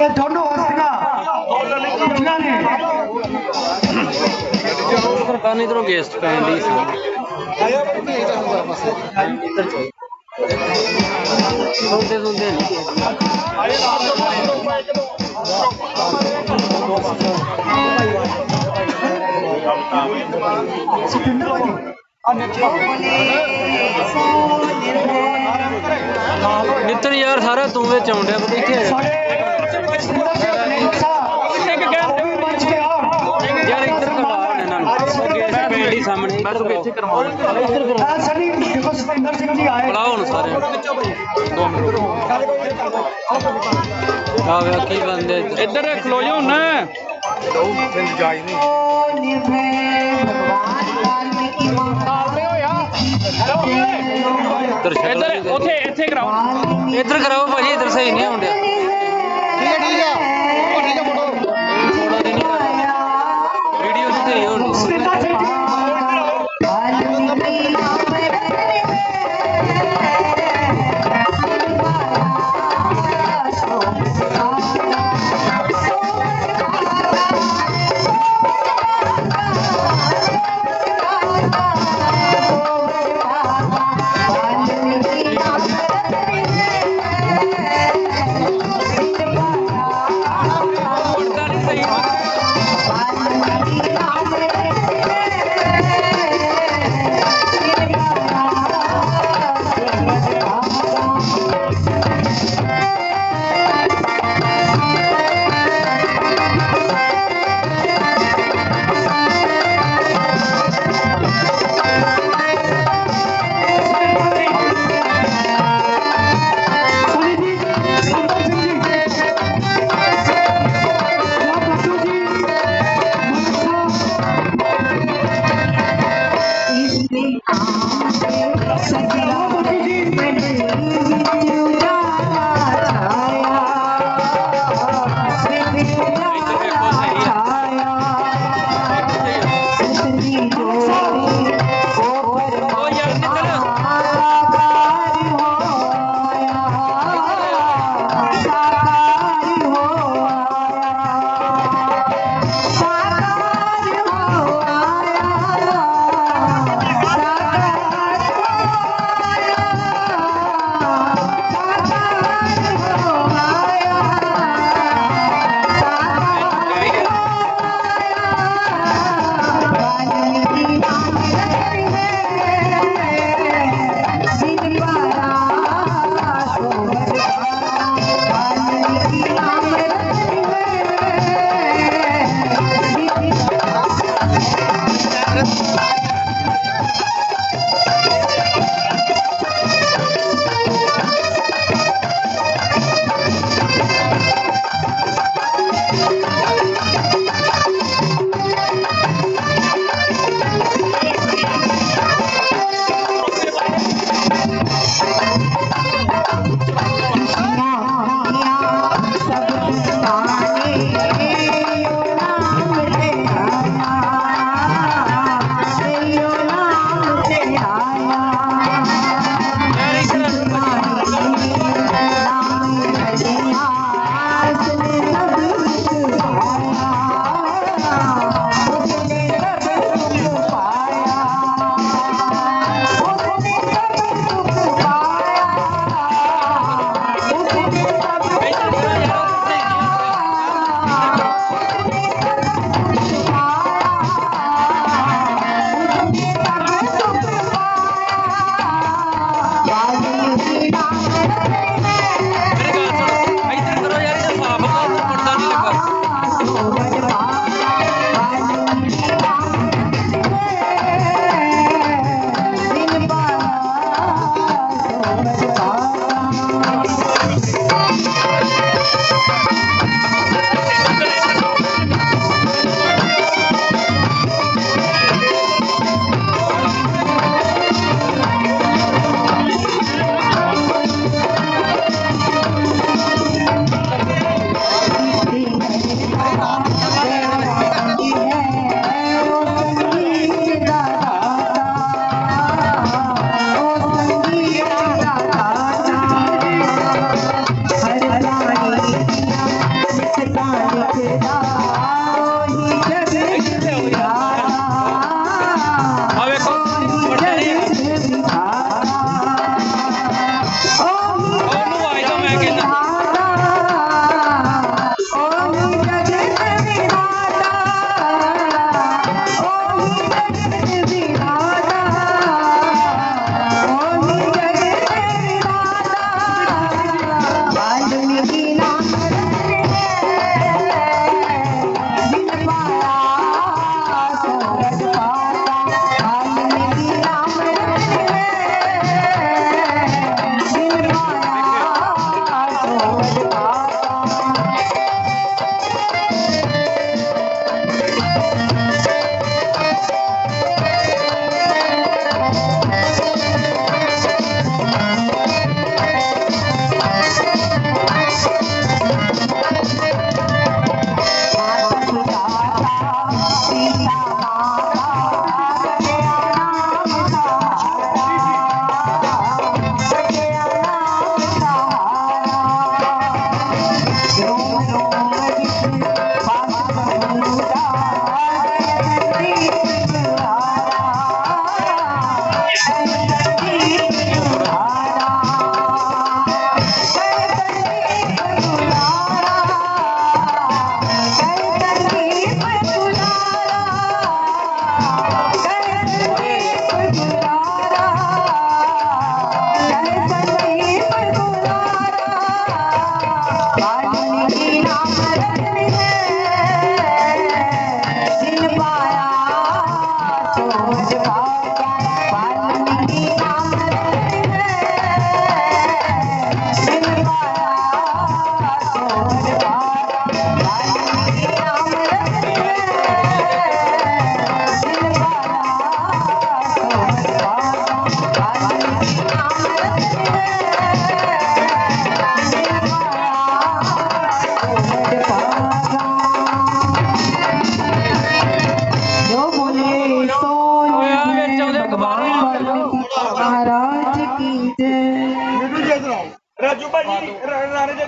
ये दोनों हस्तियां इतना नहीं कान इधरों गेस्ट फैन ली सुनते सुनते सुखिंदर भाई ਨਿੱਤਰ ਯਾਰ ਸਾਰਾ ਤੂੰ ਵਿੱਚ ਆਉਂਦੇ ਪਤਾ ਇੱਥੇ ਯਾਰ ਇੱਧਰ ਕਰਵਾ ਇਹਨਾਂ ਨੂੰ ਸਾਹਮਣੇ ਇੱਧਰ ਕਰਵਾ ਇੱਧਰ ਦੇਖੋ ਸਿੰਘ ਜੀ ਆਏ ਬੁਲਾਓ ਨੂੰ ਸਾਰੇ ਆ ਵੇ ਕੀ ਬੰਦੇ ਇੱਧਰ ਖਲੋ ਜਾਓ ਨਾ ਦੋ ਤਿੰਨ ਜਾਈ ਨਹੀਂ ਇੱਧਰ ਉੱਥੇ ਇੱਥੇ ਕਰਾਓ ਇੱਧਰ ਕਰਾਓ ਭਾਜੀ ਇੱਧਰ ਸਹੀ ਨਹੀਂ ਆਉਂਦੇ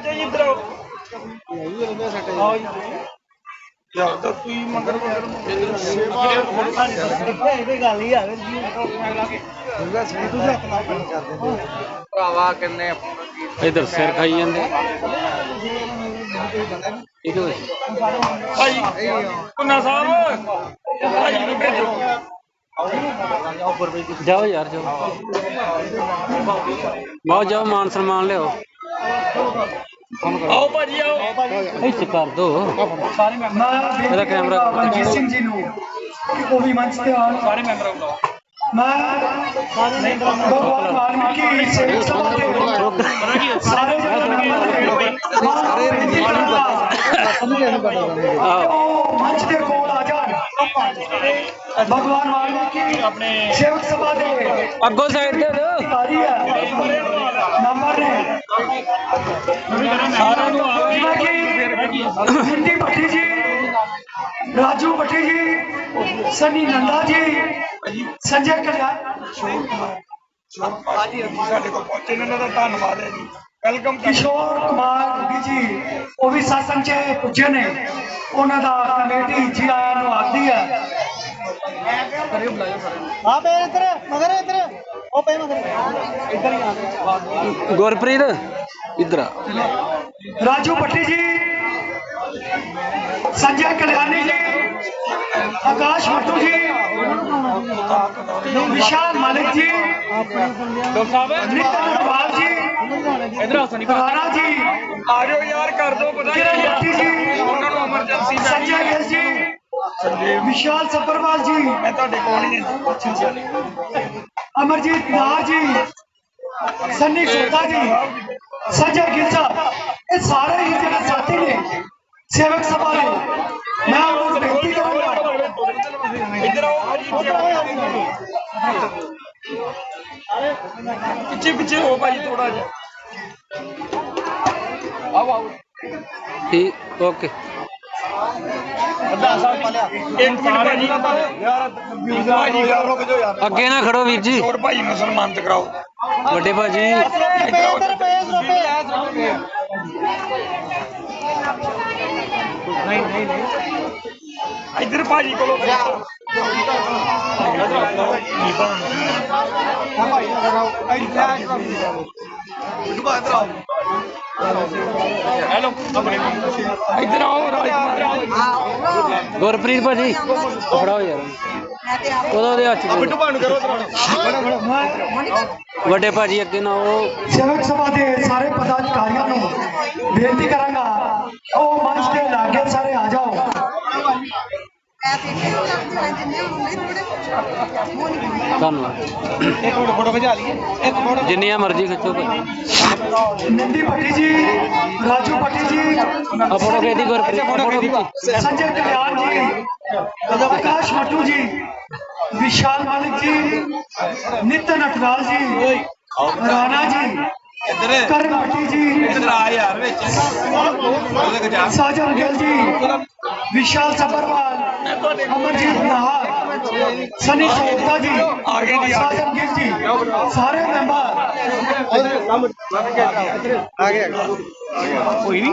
ਚਾਚਾ ਜੀ ਇਧਰ ਆਓ ਆਓ ਜੀ ਯਾ ਤਾਂ ਤੁਸੀਂ ਮੰਗਰ ਮੰਗਰ ਇਧਰ ਸੇਵਾ ਇਹ ਗੱਲ ਹੀ ਜੀ ਗਈ ਜੀ ਕੇ ਹੱਥ ਨਾਲ ਕੰਮ ਕਰਦੇ ਹੋ ਭਰਾਵਾ ਕਿੰਨੇ ਇਧਰ ਸਿਰ ਖਾਈ ਜਾਂਦੇ ਇਧਰ ਭਾਈ ਕੁੰਨਾ ਸਾਹਿਬ ਭਾਈ ਨੂੰ ਭੇਜੋ ਜਾਓ ਯਾਰ ਜਾਓ ਬਹੁਤ ਜਾਓ ਮਾਨ ਸਨਮਾਨ ਲਿਓ आओ भाजी आओ भाई से कर दो मेरा कैमरा जी सिंह जी नु वो भी मंच पे आ सारे मेंबर आओ मैं सारे सारे भगवान वाल्मीकि अपने सेवक सभा दे अगो साइड दे दो नंबर ने सारे नु आवे हिंदी भट्टी जी राजू भट्टी जी सनी नंदा जी संजय कल्याण ਸਾਡੇ ਪਹੁੰਚੇ ਨੇ ਦਾ ਧੰਨਵਾਦ ਹੈ ਜੀ ਵੈਲਕਮ ਕਿਸ਼ੋਰ ਕੁਮਾਰ ਜੀ ਜੀ ਉਹ ਵੀ ਸਾਸਨ ਚ ਪੁੱਜੇ ਨੇ ਉਹਨਾਂ ਦਾ ਕਮੇਟੀ ਜੀ ਆਇਆਂ ਨੂੰ ਆਦੀ ਹੈ ਆ ਮਗਰ ਉਹ ਮਗਰ ਹੀ ਆ ਗੁਰਪ੍ਰੀਤ ਇਧਰ ਆ ਰਾਜੂ ਪੱਟੀ ਜੀ ਸੰਜੇ ਕਲਿਆਣੀ ਜੀ आकाश भट्टू जी विशाल मालिक जी नितिन अग्रवाल जी राणा जी आजो यार कर दो किरण जी संजय गेस जी विशाल सब्बरवाल जी अमरजीत नार जी सन्नी सोता जी संजय गिल साहब ये सारे ही जो साथी ने सेवक सवाल मैं आप आपको विनती करूंगा इधर आओ पीछे पीछे हो भाई थोड़ा जा आओ आओ ठीक ओके अगे ना खड़ो वीर जी और भाई मुसलमान तो कराओ बड़े भाजी ਨਹੀਂ ਨਹੀਂ ਨਹੀਂ ਇਧਰ ਭਾਜੀ ਕੋਲ ਆਓ ਗੁਰਪ੍ਰੀਤ ਭਾਜੀ ਫੜਾਓ ਯਾਰ ਉਹਦਾ ਉਹਦੇ ਹੱਥ 'ਚ ਬਿੱਟੂ ਭਾਣ ਨੂੰ ਕਰੋ ਵੱਡੇ ਭਾਜੀ ਅੱਗੇ ਨਾ ਉਹ ਸੇਵਕ ਸਭਾ ਦੇ ਸਾਰੇ ਪਦਾਧਿਕਾਰੀਆਂ ਨੂੰ ਬੇਨਤੀ ਕਰਾਂਗਾ ਉਹ ਮੰਚ ਤੇ ਲਾਗੇ ਸਾਰੇ ਆ ਜਾਓ जिन्निया मर्जी खिचो नंदी भट्टी जी राजू भट्टी जी फोटो खेती संजय कल्याण जी प्रकाश मट्टू जी विशाल मालिक जी नितिन अटवाल जी राणा जी ਕਰਨ ਭੱਟੀ ਜੀ ਇਧਰ ਆ ਯਾਰ ਵਿੱਚ ਸਾਜਨ ਗਿੱਲ ਜੀ ਵਿਸ਼ਾਲ ਸਬਰਵਾਲ ਅਮਰਜੀਤ ਨਾਹਰ ਸਨੀ ਸੋਪਤਾ ਜੀ ਆਗੇ ਜੀ ਸਾਜਨ ਗਿੱਲ ਜੀ ਸਾਰੇ ਮੈਂਬਰ ਆਗੇ ਆਗੇ ਕੋਈ ਨਹੀਂ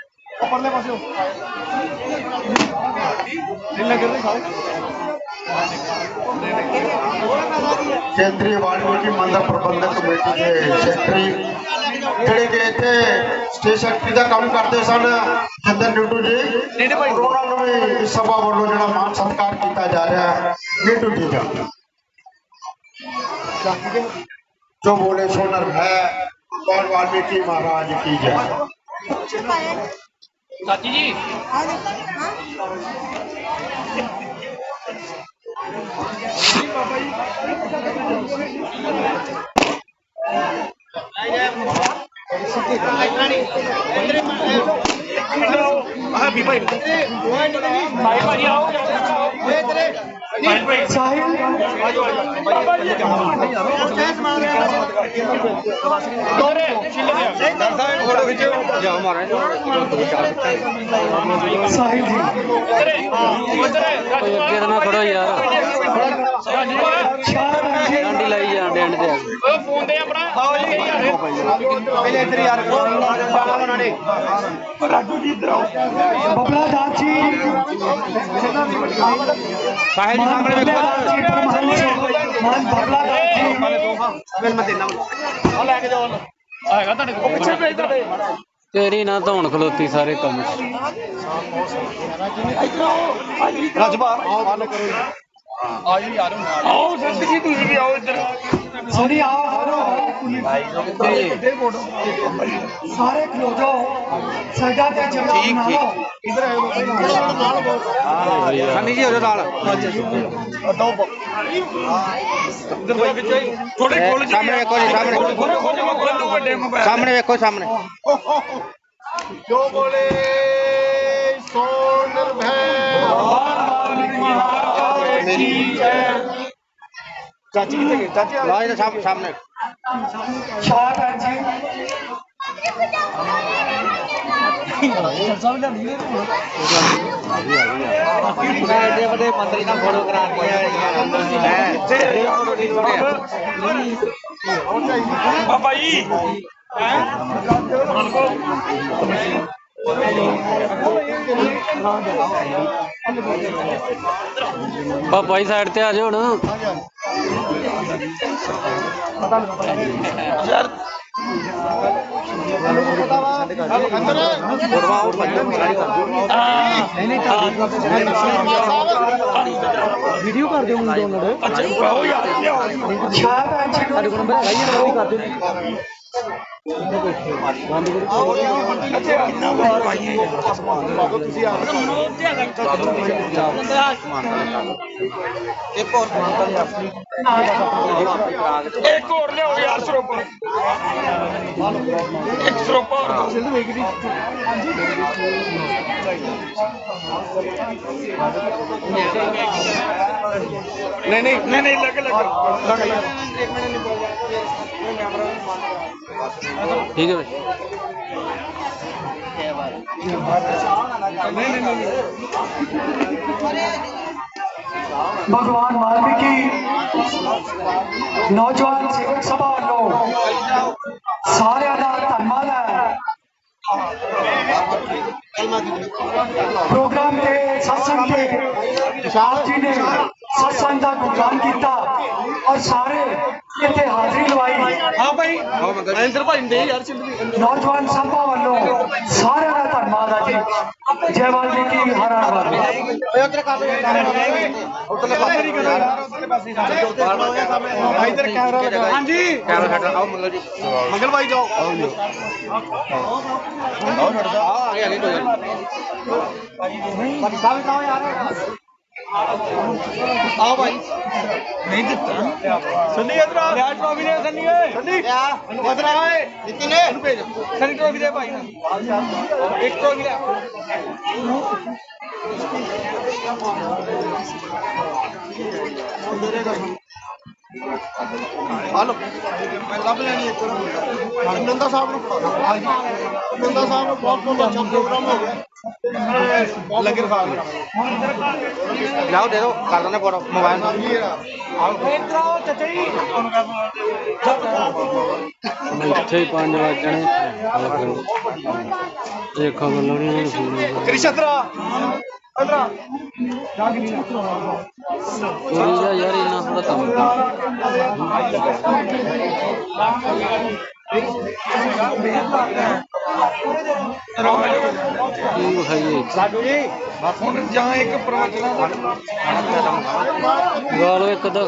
ਪਰਲੇ ਪਾਸੇ ਨੀਲਾ ਕਰ ਦੇ ਖਾਓ क्षेत्रीय वाल्मीकि मंदिर प्रबंधक कमेटी के क्षेत्री ਜਿਹੜੇ ਕਿ ਇੱਥੇ ਸਟੇਜ ਸ਼ਕਤੀ ਦਾ ਕੰਮ ਕਰਦੇ ਸਨ ਜਿੰਦਰ ਨਿੱਟੂ ਜੀ ਉਹਨਾਂ ਨੂੰ ਵੀ ਸਭਾ ਵੱਲੋਂ ਜਿਹੜਾ ਮਾਨ ਸਤਿਕਾਰ ਕੀਤਾ ਜਾ ਰਿਹਾ ਹੈ ਨਿੱਟੂ ਜੀ ਦਾ जो बोले सोनर है और वाल्मीकि महाराज की जय चाची जी हाँ, भाई भाई आओ ਸਾਹਿਲ ਸਾਹਿਬ ਸਾਹਿਲ ਜੀ ਅੱਗੇ ਨਾ ਖੜੋ ਯਾਰ ਡਾਂਡੀ ਲਾਈ ਜਾਣ ਡੈਂਡ ਤੇ ਆ ਗਏ ਫੋਨ ਦੇ ਆਪਣਾ ਆਓ ਜੀ ਪਹਿਲੇ ਇੱਧਰ ਯਾਰ ਉਹਨਾਂ ਨੇ ਰਾਜੂ ਜੀ ਇਧਰ ਆਓ ਬਬਲਾ ਦਾਚੀ ਸਾਹਿਬ ਜੀ ਸਾਹਮਣੇ ਵੇਖੋ ਮਾਨ ਬਬਲਾ ਦਾਚੀ ਮੈਂ ਮੈਂ ਦੇਣਾ ਆ ਲੈ ਕੇ ਜਾਓ ਆਏਗਾ ਤੁਹਾਡੇ ਕੋਲ ਪਿੱਛੇ ਭੇਜ ਤੇਰੀ ਨਾ ਧੌਣ ਖਲੋਤੀ ਸਾਰੇ ਕੰਮ ਚ ਰਾਜਬਾਰ ਆਹ ਕਰੋ ਆਜੋ ਯਾਰੋ ਨਾਲ ਆਓ ਸੱਤ ਜੀ ਤੁਸੀਂ ਵੀ ਆਓ ਇੱਧਰ ਸੋਰੀ ਆਓ ਆਓ ਕਿੱਥੇ ਫੋਟੋ ਸਾਰੇ ਖਲੋ ਜਾਓ ਸਾਡਾ ਤੇ ਜਮਾ ਬਣਾ ਲਓ ਇਧਰ ਆਓ ਨਾਲ ਬੋਲ ਹਾਂ ਸੰਨੀ ਜੀ ਉਹਦੇ ਨਾਲ ਦੋ ਬੋ ਇਧਰ ਬਾਈ ਵਿੱਚ ਥੋੜੇ ਕੋਲ ਜੀ ਸਾਹਮਣੇ ਵੇਖੋ ਜੀ ਸਾਹਮਣੇ ਸਾਹਮਣੇ ਵੇਖੋ ਸਾਹਮਣੇ ਜੋ ਬੋਲੇ ਸੋ ਨਿਰਭੈ की जय ਚਾਚੀ ਕਿੱਥੇ ਗਈ ਚਾਚੀ ਲਾਜ ਦੇ ਸਾਹਮਣੇ ਸਾਹਮਣੇ ਸ਼ਾਹ ਭੈਣ ਜੀ ਸਭ ਦਾ ਨਹੀਂ ਮੈਂ ਇਹਦੇ ਬੜੇ ਮੰਤਰੀ ਨਾਲ ਫੋਟੋ ਕਰਾਣੀ ਹੈ ਹੈ ਬਾਬਾ ਜੀ ਹੈ ਮਨ ਕੋ ਪਾਪਾ ਹੀ ਸਾਈਡ ਤੇ ਆ ਜਾ ਹੁਣ ਯਾਰ ਵੀਡੀਓ ਕਰ ਦਿਓ ਮੈਨੂੰ ਡਾਊਨਲੋਡ ਅੱਛਾ ਉਹ ਯਾਰ ਸਾਡੇ ਕੋਲ ਨੰਬਰ ਹੈਗਾ ਹੀ ਕਰ ਦਿਓ ਇੱਕ ਹੋਰ ਸਮਾਨ ਤਾਂ ਲਿਆ ਇੱਕ ਹੋਰ ਲਿਆਓ ਯਾਰ ਸਰੋਪਾ ਇੱਕ ਸਰੋਪਾ ਹੋਰ ਦੋ ਸਿੰਧ ਵੇਖ ਦੀ ਹਾਂਜੀ नहीं नहीं नहीं नहीं लगे लगे ठीक है भगवान वाल्मीकि नौजवान सेवक सभा लोग सारे का धनबाद है प्रोग्राम के सत्संग के जी ने ਸਤਸੰਗ ਦਾ ਗੁਣਗਾਨ ਕੀਤਾ ਔਰ ਸਾਰੇ ਇੱਥੇ ਹਾਜ਼ਰੀ ਲਵਾਈ ਹਾਂ ਭਾਈ ਮਹਿੰਦਰ ਭਾਈ ਨੇ ਯਾਰ ਚਿੰਦਵੀ ਨੌਜਵਾਨ ਸੰਭਾ ਵੱਲੋਂ ਸਾਰਿਆਂ ਦਾ ਧੰਨਵਾਦ ਆ ਜੀ ਜੈ ਵਾਲਮੀ ਕੀ ਹਰਾਂ ਵਾਲੀ ਓਏ ਉਧਰ ਕਰ ਉਧਰ ਪਾਸੇ ਨਹੀਂ ਕਰਨਾ ਉਧਰ ਪਾਸੇ ਜਾ ਇਧਰ ਕੈਮਰਾ ਲਗਾ ਹਾਂਜੀ ਕੈਮਰਾ ਛੱਡ ਆਓ ਮੰਗਲ ਜੀ ਮੰਗਲ ਭਾਈ ਜਾਓ ਆਓ ਜੀ ਆਓ ਛੱਡ ਜਾ ਆ ਗਿਆ ਨਹੀਂ ਦੋ ਯਾਰ ਭਾਈ ਸਾਹਿਬ ਕਾਹ ਯਾਰ आओ भाई नहीं दिखता सनी इधर राज ट्रॉफी दे सनी ए सनी इधर आ नितिन ए सनी ट्रॉफी दे भाई एक ट्रॉफी दे हेलो मैं लब लेनी ਇੱਕ ਨੰਦਾ नंदा साहब नंदा साहब बहुत बहुत अच्छा प्रोग्राम हो गया ਲੰਗਰ ਖਾ ਲਿਆ ਦੇ ਦਿਓ ਕਰ ਦਿੰਦੇ ਫੋਟੋ ਮੋਬਾਈਲ ਨਾਲ ਆਓ ਇੱਧਰ ਆਓ ਚਾਚਾ ਜੀ ਤੁਹਾਨੂੰ ਮੈਂ ਇੱਥੇ ਹੀ ਪੰਜ ਵਜਣੇ ਇਹ ਖਬਰ ਲਾਉਣੀ ਹੁਣ ਕ੍ਰਿਸ਼ਤਰਾ ਅੰਦਰਾ ਜਾਗ ਨਹੀਂ ਨਾ ਯਾਰ ਇਹਨਾਂ ਥੋੜਾ ਕੰਮ ਕਰ गल एक गाल में कदा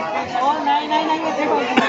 खा नहीं नहीं नहीं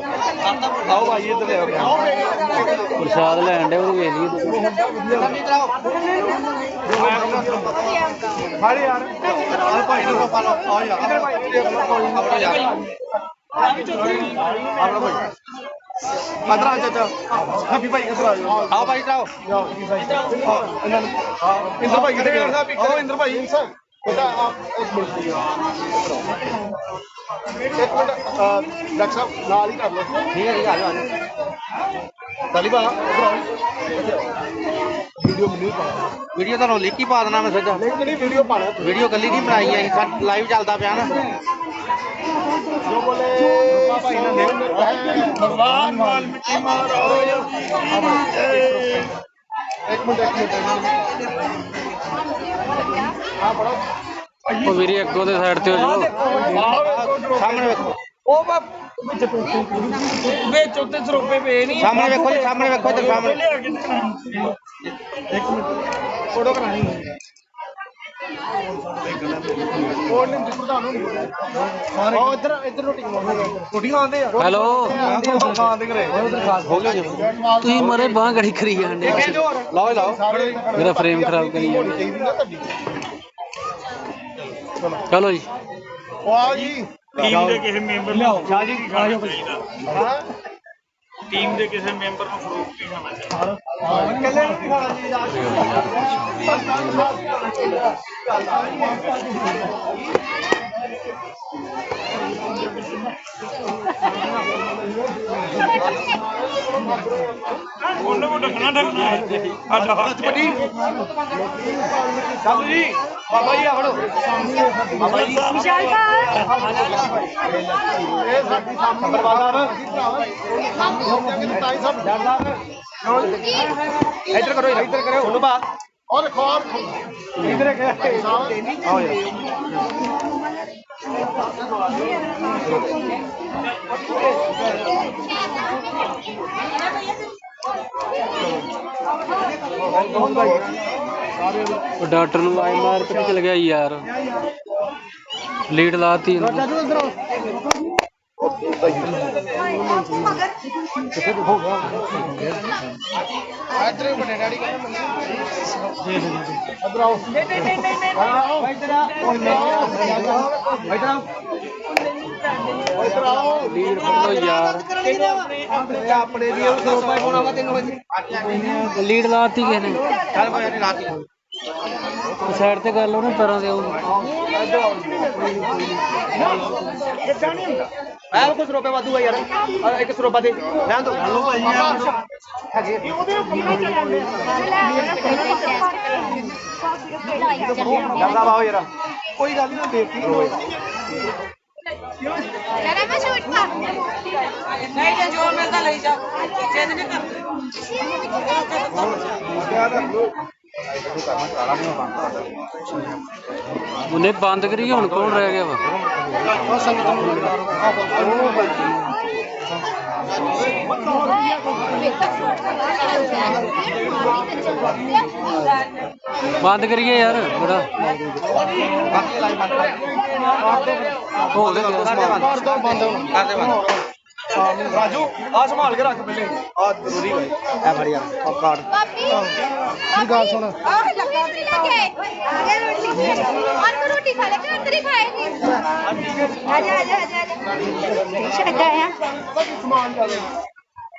ਆਓ ਭਾਈ ਇੱਧਰ ਆਓ ਪ੍ਰਸ਼ਾਦ ਲੈਣ ਦੇ ਉਹ ਵੇਖ ਲਈਏ ਤੁਸੀਂ ਹਾਰੇ ਯਾਰ ਆ ਭਾਈ ਨੂੰ ਕੋਪਾ ਲਓ ਆ ਯਾਰ ਇੱਧਰ ਭਾਈ ਆਪਣਾ ਯਾਰ ਆਪਣਾ ਭਾਈ ਇਧਰ ਆ ਚਾਚਾ ਹਾਪੀ ਭਾਈ ਇਧਰ ਆ ਜਾਓ ਆ ਭਾਈ ਇਧਰ ਆਓ ਇੰਦਰ ਭਾਈ ਇਧਰ ਇੰਦਰ ਭਾਈ ਬੇਟਾ ਆਪ ਇੱਕ ਮਿੰਟ ਇੱਕ ਮਿੰਟ ਡਾਕਟਰ ਸਾਹਿਬ ਨਾਲ ਹੀ ਕਰ ਲਓ ਠੀਕ ਹੈ ਆ ਜਾਓ ਆ ਜਾਓ ਵੀਡੀਓ ਵੀਡੀਓ ਤੁਹਾਨੂੰ ਲਿਖੀ ਪਾ ਦੇਣਾ ਮੈਂ ਸਿੱਧਾ ਨਹੀਂ ਨਹੀਂ ਵੀਡੀਓ ਪਾਣਾ ਵੀਡੀਓ ਕੱਲੀ ਨਹੀਂ ਬਣਾਈ ਹੈ ਇਹ ਲਾਈਵ ਚੱਲਦਾ ਪਿਆ ਨਾ ਜੋ ਬੋਲੇ ਭਾਈ ਨਾ ਦੇ ਭਗਵਾਨ ਜੀ ਇੱਕ ਮਿੰਟ ਇੱਕ ਮਿੰਟ ਆ ਉਹ ਵੀਰੇ ਅੱਗੋਂ ਦੇ ਸਾਈਡ ਤੇ ਹੋ ਜਾਓ ਸਾਹਮਣੇ ਵੇਖੋ ਉਹ ਬਾ ਵਿੱਚ ਵਿੱਚ ਉੱਤੇ ਸਰੋਪੇ ਪਏ ਨਹੀਂ ਸਾਹਮਣੇ ਵੇਖੋ ਸਾਹਮਣੇ ਵੇਖੋ ਤੇ ਸਾਹਮਣੇ ਇੱਕ ਮਿੰਟ ਫੋਟੋ ਕਰਾਣੀ ਹੈ ਪ੍ਰਧਾਨ ਰੋਟੀ ਹੈਲੋ ਤੁਸੀਂ ਮਰੇ ਬਾਹ ਗੜੀ ਖਰੀ ਜਾਂਦੇ ਲਾਓ ਲਾਓ ਮੇਰਾ ਫਰੇਮ ਖਰਾਬ ਕਰੀ ਜਾਂਦੇ ਚਲੋ ਜੀ ਆਓ ਜੀ ਟੀਮ ਦੇ ਕਿਸੇ ਮੈਂਬਰ ਨੂੰ ਲਿਆਓ ਸ਼ਾਹ ਜੀ ਆਜੋ ਹਾਂ टीम के किसी मैंबर को फरूक भी होना चाहिए ਉਹਨਾਂ ਨੂੰ ਢਕਣਾ ਢਕਣਾ ਹੈ ਅੱਛਾ ਬੱਡੀ ਸਾਬੂ ਜੀ ਬਾਬਾ ਜੀ ਆਵੜੋ ਬਾਬਾ ਜੀ ਵਿਸ਼ਾਲ ਭਾ ਇਹ ਸਾਡੀ ਸਾਹਮਣੇ ਦਰਵਾਜ਼ਾ ਤਾਈ ਸਾਹਿਬ ਡਰਦਾ ਇੱਧਰ ਕਰੋ ਇੱਧਰ ਕਰੋ ਉਹਨੂੰ ਬਾਤ ਔਰ ਖੋਰ ਇਧਰ ਕੇ ਆਓ ਡਾਕਟਰ ਨੂੰ ਆਈ ਮਾਰ ਕੇ ਚਲ ਗਿਆ ਯਾਰ ਲੀਡ ਲਾਤੀ ਇਹਨੂੰ लीड लाती कहने ਸਾਈਡ ਤੇ ਕਰ ਲਓ ਨਾ ਪੈਰਾਂ ਦੇ ਉਹ ਇਹ ਨਹੀਂ ਹੁੰਦਾ ਆਹ ਕੁਝ ਰੁਪਏ ਵਾਧੂ ਆ ਯਾਰ ਇੱਕ ਰੁਪਏ ਦੇ ਰਹਿਣ ਦੋ ਹਲੋ ਭਾਈ ਯਾਰ ਹੈਗੇ ਉਹਦੇ ਕੰਮਾਂ ਚ ਲੈਂਦੇ ਲੜਦਾ ਬਾਹੋ ਯਾਰ ਕੋਈ ਗੱਲ ਨਹੀਂ ਦੇਖੀ ਹੋਏ ਯਾਰਾ ਮੈਂ ਸ਼ੂਟ ਪਾ ਨਹੀਂ ਜੇ ਜੋ ਮਿਲਦਾ ਲਈ ਜਾ ਜੇ ਨਹੀਂ ਕਰਦੇ ਉਹਨੇ ਬੰਦ ਕਰੀ ਹੁਣ ਕੌਣ ਰਹਿ ਗਿਆ ਵਾ ਉਹ ਸੰਗਤ ਨੂੰ ਉਹ ਬੰਦ ਕਰੀਏ ਯਾਰ ਥੋੜਾ ਬਾਕੀ ਲਾਈ ਬੰਦ ਕਰ ਦੋ ਬੰਦ ਕਰ ਦੇ ਬੰਦ राजू आ संभाल के रख पहले आ जरूरी भाई ए बढ़िया और कार्ड पापी गाल सुन और तू रोटी खा ले कर तेरी खाएगी जा आ जा आजा आया